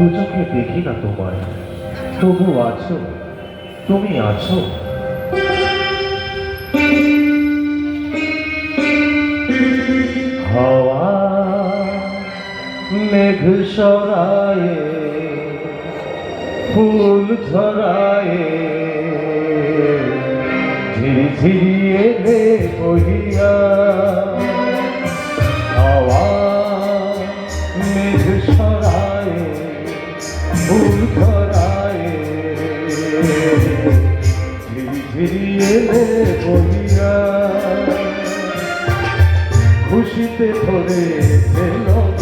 দু চোখে দেখি না তোমায়। তবু আছো, তুমি আছো। হাওয়া মেঘ সরায়ে, ফুল ঝিরি এলে বহিয়া খুশিতে ধরে ফেল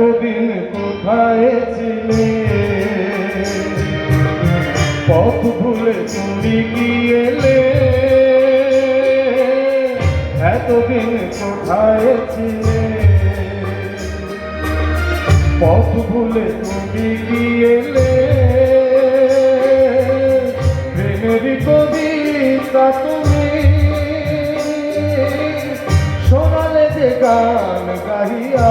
এতদিন কোথায় ছিলে? পথ ভুলে তুমি গিয়েলে এতদিন কোথায় ছিলে? পথ ভুলে তুমি গিয়েলে প্রেমের কবিতা তুমি শোনালে যে গান গাইয়া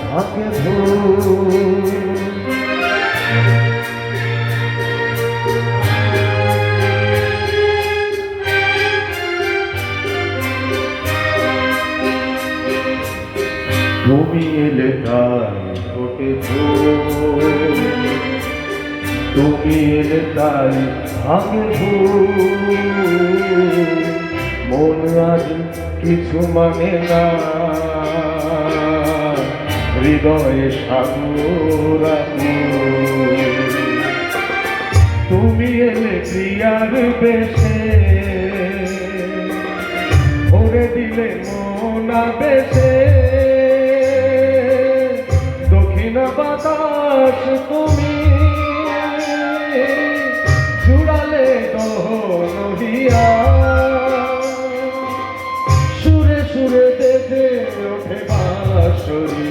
থাকে তুমি এলে তাই ফুল তুমি এলে তাই ভাগে মন আজ কিছু মানে না। হৃদয়ে সাগর তুমি এলে প্রিয়ার বেশে, ভরে দিলে মোনা বেশে দক্ষিণ বাতাস তুমি জুড়ালে দহিয়া সুরে সুরে বেঁধে ওঠে বাঁশরিয়া